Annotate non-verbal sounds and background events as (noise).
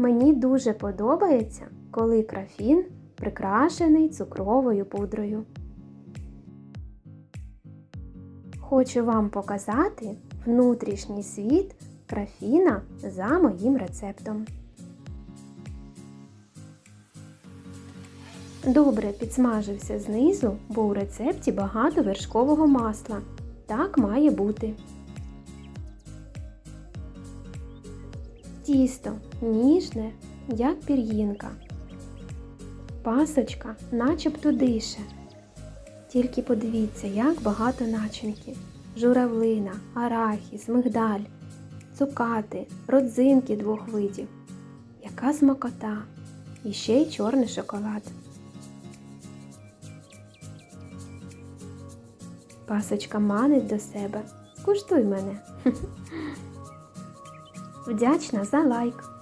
Мені дуже подобається, коли крафін прикрашений цукровою пудрою. Хочу вам показати внутрішній світ крафіна за моїм рецептом. Добре підсмажився знизу, бо у рецепті багато вершкового масла. Так має бути. Тісто ніжне, як пір'їнка. Пасочка начебто дише. Тільки подивіться, як багато начинки. Журавлина, арахіс, мигдаль, цукати, родзинки двох видів. Яка смакота! І ще й чорний шоколад. Пасочка манить до себе. Скуштуй мене. (laughs) Вдячна за лайк.